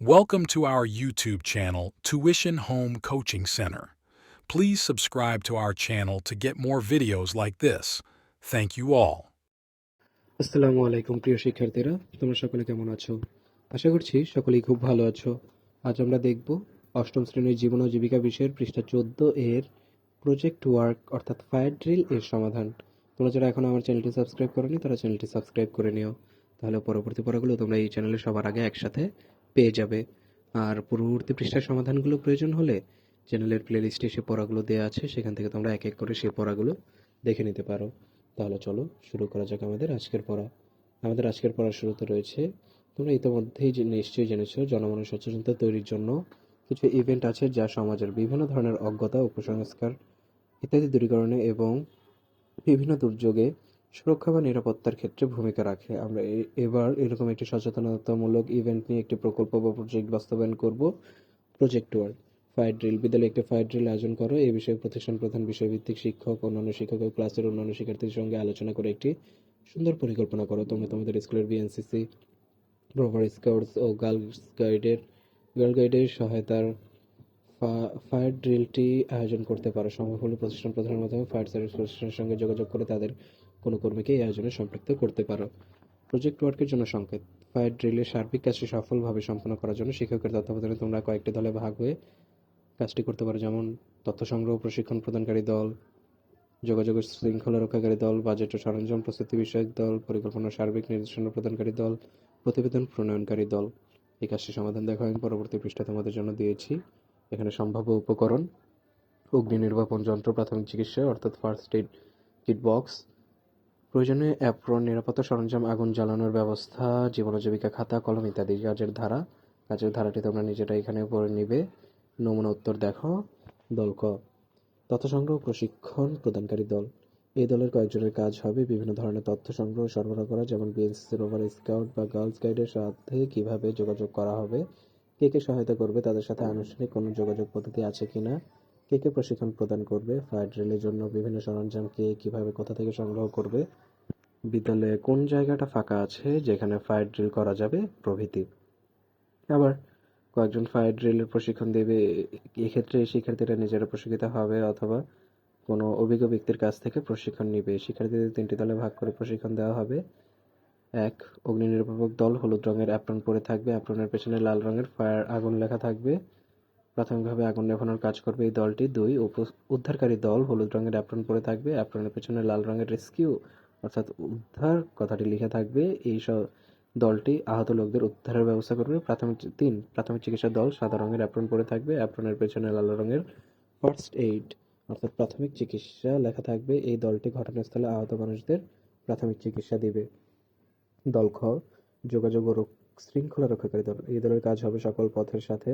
Welcome to our YouTube channel, Tuition Home Coaching Center. Please subscribe to our channel to get more videos like this. Thank you all. আসসালামু আলাইকুম প্রিয় শিক্ষার্থীরা তোমরা সকলে কেমন আছো আশা করছি সকলেই খুব ভালো আছো আজ আমরা দেখব অষ্টম শ্রেণির জীবন ও জীবিকা বিষয়ের পৃষ্ঠা চোদ্দ এর প্রজেক্ট ওয়ার্ক অর্থাৎ ফায়ার ড্রিল এর সমাধান তোমরা যারা এখন আমার চ্যানেলটি সাবস্ক্রাইব করোনি তারা চ্যানেলটি সাবস্ক্রাইব করে নিও তাহলে পরবর্তী পড়াগুলো তোমরা এই চ্যানেলে সবার আগে একসাথে পেয়ে যাবে। আর পূর্ববর্তী পৃষ্ঠার সমাধানগুলো প্রয়োজন হলে চ্যানেলের প্লেলিস্টে সে পড়াগুলো দেওয়া আছে, সেখান থেকে তোমরা এক এক করে সেই পড়াগুলো দেখে নিতে পারো। তাহলে চলো, শুরু করা যাক আমাদের আজকের পড়া। আমাদের আজকের পড়ার শুরুতে রয়েছে, তোমরা ইতিমধ্যেই নিশ্চয়ই জেনেছো জনমনের সচেতনতা তৈরির জন্য কিছু ইভেন্ট আছে যা সমাজের বিভিন্ন ধরনের অজ্ঞতা ও কুসংস্কার ইত্যাদি দূরীকরণে এবং বিভিন্ন দুর্যোগে সুরক্ষা বা নিরাপত্তার ক্ষেত্রে ভূমিকা রাখে। আমরা এবার এরকম একটি সচেতনতামূলক ইভেন্ট নিয়ে একটি প্রকল্প বা প্রজেক্ট বাস্তবায়ন করব। প্রজেক্ট ওয়ার্ক ফায়ার ড্রিল বিদ্যালয়ে একটি ফায়ার ড্রিল আয়োজন করো। এই বিষয়ে প্রতিষ্ঠান প্রধান, বিষয়ভিত্তিক শিক্ষক, অন্যান্য শিক্ষক ও ক্লাসের অন্যান্য শিক্ষার্থীদের সঙ্গে আলোচনা করে একটি সুন্দর পরিকল্পনা করো। তোমরা তোমাদের স্কুলের বিএনসিসি প্রভার স্কাউটস ও গার্লস গাইডের গার্ল গাইডের সহায়তার ফায়ার ড্রিলটি আয়োজন করতে পারো। সম্ভব হলে প্রতিষ্ঠান প্রধানের মাধ্যমে ফায়ার সার্ভিস প্রতিষ্ঠানের সঙ্গে যোগাযোগ করে তাদের কোনো কর্মীকে এই আয়োজনে সম্পৃক্ত করতে পারো। প্রজেক্ট ওয়ার্কের জন্য সংকেত। ফায়ার ড্রিলের সার্বিক কাজটি সফলভাবে সম্পন্ন করার জন্য শিক্ষকের তত্ত্বাবধানে তোমরা কয়েকটি দলে ভাগ হয়ে কাজটি করতে পারো, যেমন তথ্য সংগ্রহ, প্রশিক্ষণ প্রদানকারী দল, যোগাযোগের শৃঙ্খলা রক্ষাকারী দল বাজেট ও সরঞ্জাম প্রস্তুতি বিষয়ক দল, পরিকল্পনা সার্বিক নির্দেশনা প্রদানকারী দল, প্রতিবেদন প্রণয়নকারী দল। এই কাজটি সমাধান দেখা আমি পরবর্তী পৃষ্ঠা তোমাদের জন্য দিয়েছি। এখানে সম্ভাব্য উপকরণ অগ্নি নির্বাপন যন্ত্র, প্রাথমিক চিকিৎসা, অর্থাৎ ফার্স্ট এড কিট বক্স প্রয়োজনীয় অ্যাপ্রন, নিরাপত্তা সরঞ্জাম, আগুন জ্বালানোর ব্যবস্থা, জীবন জীবিকা খাতা, কলম ইত্যাদি। কাজের ধারা। কাজের ধারাটি তোমরা নিজেরা এখানে পড়ে নিবে। নমুনা উত্তর দেখো। দল ক। তথ্য সংগ্রহ প্রশিক্ষণ প্রদানকারী দল। এই দলের কয়েকজনের কাজ হবে বিভিন্ন ধরনের তথ্য সংগ্রহ সরবরাহ করা, যেমন বিএনসিসি রোভার স্কাউট বা গার্লস গাইডের সাথে কীভাবে যোগাযোগ করা হবে, কে কে সহায়তা করবে, তাদের সাথে আনুষ্ঠানিক কোনো যোগাযোগ পদ্ধতি আছে কিনা কে কে প্রশিক্ষণ প্রদান করবে? ফায়ার ড্রিলের জন্য বিভিন্ন সরঞ্জাম কে কীভাবে কোথা থেকে সংগ্রহ করবে? বিদ্যালয়ে কোন জায়গাটা ফাঁকা আছে যেখানে ফায়ার ড্রিল করা যাবে? প্রভৃতি। আবার কয়েকজন ফায়ার ড্রিলের প্রশিক্ষণ দেবে এক্ষেত্রে শিক্ষার্থীরা নিজেরা প্রশিক্ষিত হবে অথবা কোনো অভিজ্ঞ ব্যক্তির কাছ থেকে প্রশিক্ষণ নিবে। শিক্ষার্থীদের তিনটি দলে ভাগ করে প্রশিক্ষণ দেওয়া হবে। এক অগ্নি নির্বাপক দল হলুদ রঙের অ্যাপ্রন পরে থাকবে। অ্যাপ্রনের পেছনে লাল রঙের ফায়ার আগুন লেখা থাকবে। প্রাথমিকভাবে আগুন নেভানোর কাজ করবে এই দলটি। দুই উদ্ধারকারী দল হলুদ রঙের অ্যাপ্রন পরে থাকবে। অ্যাপ্রনের পেছনে লাল রঙের রেস্কিউ, অর্থাৎ উদ্ধার কথাটি লিখে থাকবে। এই সব দলটি আহত লোকদের উদ্ধারের ব্যবস্থা করবে। প্রাথমিক তিন, প্রাথমিক চিকিৎসা দল সাদা রঙের অ্যাপ্রন পরে থাকবে। অ্যাপ্রনের পেছনে লাল রঙের ফার্স্ট এইড, অর্থাৎ প্রাথমিক চিকিৎসা লেখা থাকবে। এই দলটি ঘটনাস্থলে আহত মানুষদের প্রাথমিক চিকিৎসা দিবে। দল খ, যোগাযোগ ও শৃঙ্খলা রক্ষাকারী দল। এই দলের কাজ হবে সকল পথের সাথে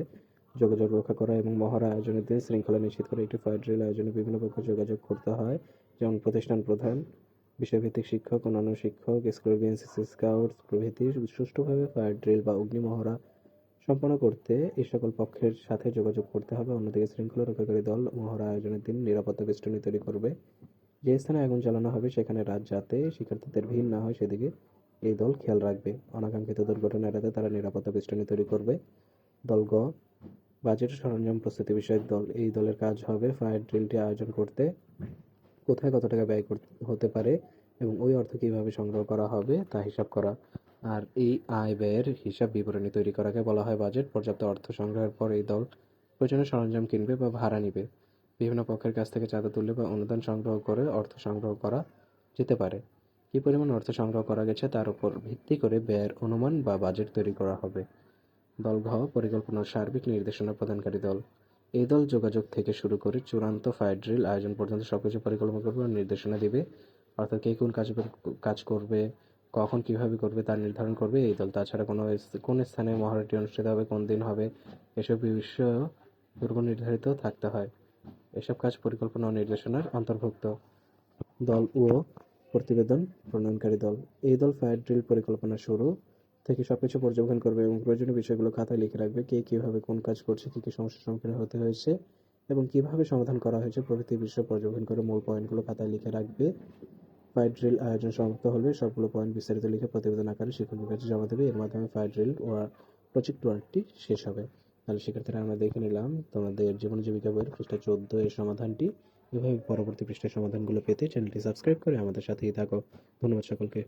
যোগাযোগ রক্ষা করা এবং মহড়া আয়োজনের দিন শৃঙ্খলা নিশ্চিত করে একটি ফায়ার ড্রিল আয়োজনে বিভিন্ন পক্ষে যোগাযোগ করতে হয়। যেমন প্রতিষ্ঠান প্রধান, বিষয়ভিত্তিক শিক্ষক, অন্যান্য শিক্ষক, স্কুলের বিএনসিসি স্কাউটস প্রভৃতি সুষ্ঠুভাবে ফায়ার ড্রিল বা অগ্নি মহড়া সম্পন্ন করতে এই সকল পক্ষের সাথে যোগাযোগ করতে হবে। অন্যদিকে শৃঙ্খলা রক্ষাকারী দল মহড়া আয়োজনের দিন নিরাপত্তা বেষ্টনী তৈরি করবে। যে স্থানে আগুন জ্বালানো হবে, সেখানে রাত যাতে শিক্ষার্থীদের ভিড় না হয়, সেদিকে এই দল খেয়াল রাখবে। অনাকাঙ্ক্ষিত দুর্ঘটনা এড়াতে তারা নিরাপত্তা বেষ্টনী তৈরি করবে। দল গ, বাজেট সরঞ্জাম প্রস্তুতি বিষয়ক দল। এই দলের কাজ হবে ফায়ার ড্রিলটি আয়োজন করতে। কোথায় কত টাকা ব্যয় হতে পারে এবং ওই অর্থ কীভাবে সংগ্রহ করা হবে তা হিসাব করা। আর এই আয় ব্যয়ের হিসাব বিবরণী তৈরি করাকে বলা হয় বাজেট। পর্যাপ্ত অর্থ সংগ্রহের পর এই দল প্রয়োজনীয় সরঞ্জাম কিনবে বা ভাড়া নিবে। বিভিন্ন পক্ষের কাছ থেকে চাঁদা তুললে বা অনুদান সংগ্রহ করে অর্থ সংগ্রহ করা যেতে পারে। কী পরিমাণ অর্থ সংগ্রহ করা গেছে তার উপর ভিত্তি করে ব্যয়ের অনুমান বা বাজেট তৈরি করা হবে। দল ঘ পরিকল্পনার সার্বিক নির্দেশনা প্রদানকারী দল। এই দল যোগাযোগ থেকে শুরু করে চূড়ান্ত ফায়ার ড্রিল আয়োজন পর্যন্ত সবকিছু পরিকল্পনা করবে নির্দেশনা দিবে। অর্থাৎ কে কোন কাজ কাজ করবে, কখন কীভাবে করবে তা নির্ধারণ করবে এই দল। তাছাড়া কোনো কোন স্থানে মহড়াটি অনুষ্ঠিত হবে, কোন দিন হবে, এসব বিষয় পূর্ব নির্ধারিত থাকতে হয়। এসব কাজ পরিকল্পনা ও নির্দেশনার অন্তর্ভুক্ত। দল ও প্রতিবেদন প্রণয়নকারী দল। এই দল ফায়ার ড্রিল পরিকল্পনা শুরু থেকে সবকিছু পর্যবেক্ষণ করবে এবং প্রয়োজনীয় বিষয়গুলো খাতায় লিখে রাখবে কে কীভাবে কোন কাজ করছে, কী কী সমস্যার সম্মুখীন হতে হয়েছে এবং কীভাবে সমাধান করা হয়েছে প্রভৃতি বিষয় পর্যবেক্ষণ করে মূল পয়েন্টগুলো খাতায় লিখে রাখবে। ফায়ার ড্রিল আয়োজন সমাপ্ত হলে সবগুলো পয়েন্ট বিস্তারিত লিখে প্রতিবেদন আকারে শিক্ষকের কাছে জমা দেবে। এর মাধ্যমে ফায়ার ড্রিল প্রজেক্ট ওয়ার্কটি শেষ হবে। তাহলে সেক্ষেত্রে আমরা দেখে নিলাম তোমাদের জীবন জীবিকা বইয়ের পৃষ্ঠা চোদ্দ এর সমাধানটি। এভাবে পরবর্তী পৃষ্ঠার সমাধানগুলো পেতে চ্যানেলটি সাবস্ক্রাইব করে আমাদের সাথেই থাকো। ধন্যবাদ সকলকে।